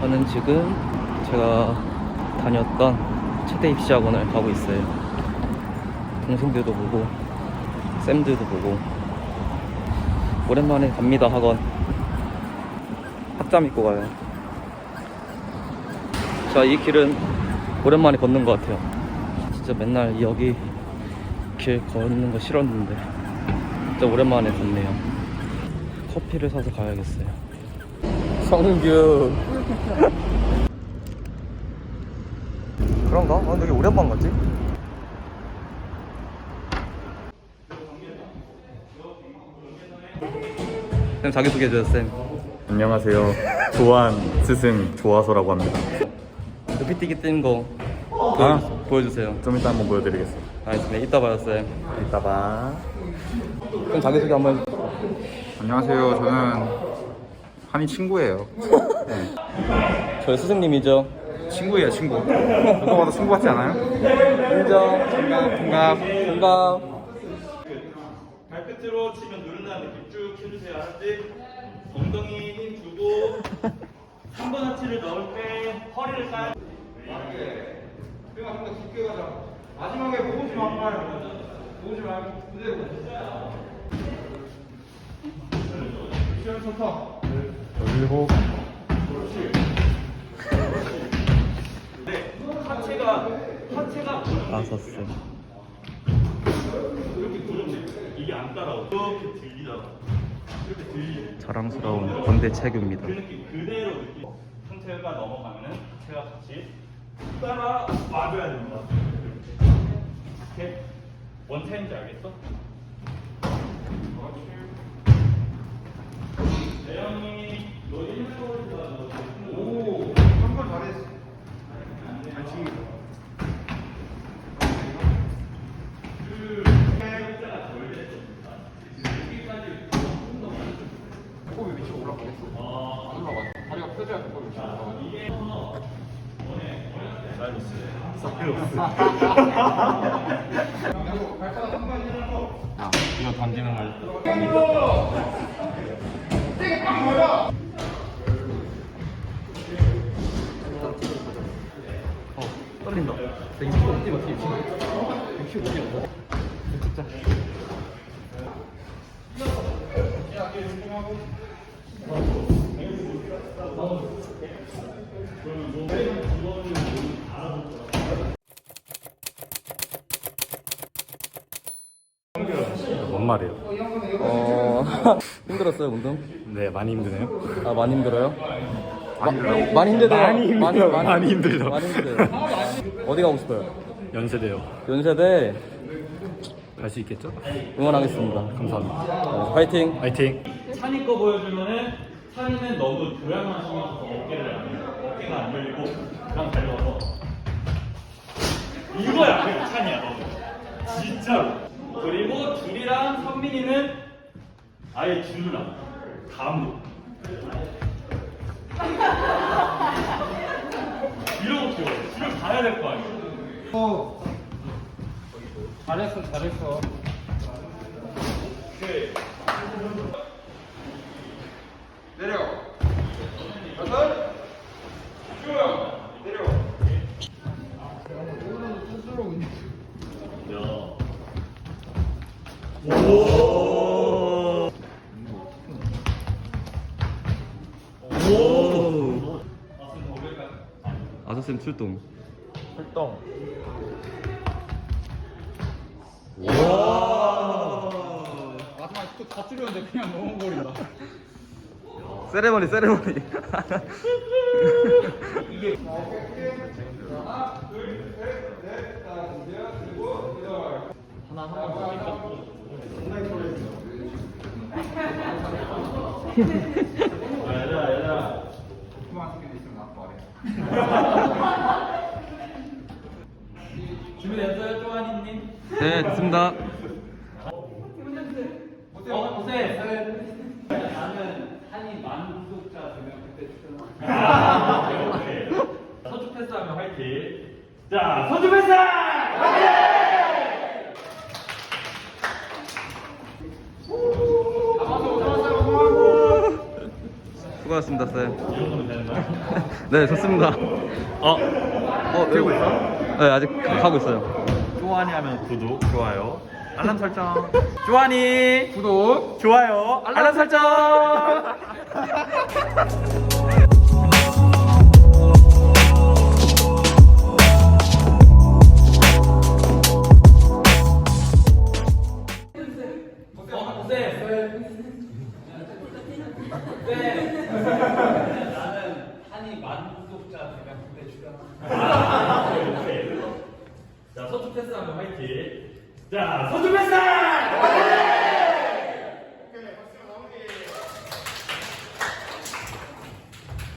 저는 지금 제가 다녔던 최대 입시 학원을 가고 있어요. 동생들도 보고, 쌤들도 보고. 오랜만에 갑니다, 학원. 학점 입고 가요. 자, 이 길은 오랜만에 걷는 것 같아요. 진짜 맨날 여기 길 걷는 거 싫었는데, 진짜 오랜만에 걷네요. 커피를 사서 가야겠어요. 성규. 그런가? 아, 근데 이게 오랜만 같지? 쌤 자기소개 해줘요 쌤 안녕하세요. 조한 스승 조화소라고 합니다. 높이뛰기 뛰는 거 아. 보여, 주세요 좀 이따 한번 보여드리겠습니다. 알겠습니다 이따 봐요 쌤 이따 봐. 쌤 자기소개 한번 안녕하세요. 저는 한이 친구예요. 네. 저희 스승님이죠 친구예요, 친구. 누가 봐도 친구 같지 않아요? 인정 동갑. 공감 발끝으로 치면 누른다는 느낌 쭉 해주세요. 알았지? 엉덩이 힘 주고 3번 하체를 넣을 때 허리를 까요. 마지막에 보지 마, 빨리. 보지 말고 그대로. 시간 좋다. 일곱. 네, 다섯 그렇지. 이게 안 따라오. 이렇게 들리잖아. 이렇게 들리. 자랑스러운 건대 체규입니다 그 느낌 그대로 느낌. 상체가 넘어가면은 하체가 같이 따라 와줘야 됩니다. 이렇게 원타임인지 알겠어? 1초를 오, 한번 잘했어. 잘 치기. 호흡이 위치가 올라가겠어. 올라가. 다리가 펴져야 위치가 올라가. 아, 이거 던지는 걸. 떨린다. 65 뛰어 뛰어 65 뛰어 찍자 뭔 말이에요? 어 힘들었어요 운동? 네, 많이 힘드네요. 아 많이 힘들어요? 마, 많이 힘들대요 많이 힘들어요. 많이 힘들죠. 많이 힘들어요 어디 가고 싶어요? 연세대요. 연세대 갈 수 있겠죠? 응원하겠습니다 감사합니다. 어, 파이팅 화이팅! 찬이 거 보여주면은 찬이는 너무 교양만 신경 써서 어깨를 안 열고 어깨가 안 열리고 그냥 달려와서 이거야 찬이야 너 진짜로 그리고 줄이랑 선민이는 아예 줄을 안 감으로 이러고 키워 줄을 가야 될 거 아니야 잘했어, 잘했어. 오케이 내려. 여섯. 아서쌤 출동. 출동. 마지막에 또다 줄였는데 그냥 넘어버린다. 세레머니 세레머니. 얘들아 얘들아 궁금한 스킬이 있으면 나한테 말해. 준비됐어요 쪼아니님? 네, 됐습니다. 어때요? 어, 어때? 나는 한이 만 구독자 되면 그때 오케이. 서주 패스하면 화이팅. 자 서주 패스! 수고하셨습니다, 쌤. 네, 좋습니다. 어 어, 되고 네. 있어? 네, 아직 하고 있어요. 쪼아니 하면 구독, 좋아요, 알람 설정. 쪼아니 구독. 좋아요, 알람 설정. 패스하면 화이팅. 자, 서주 패스!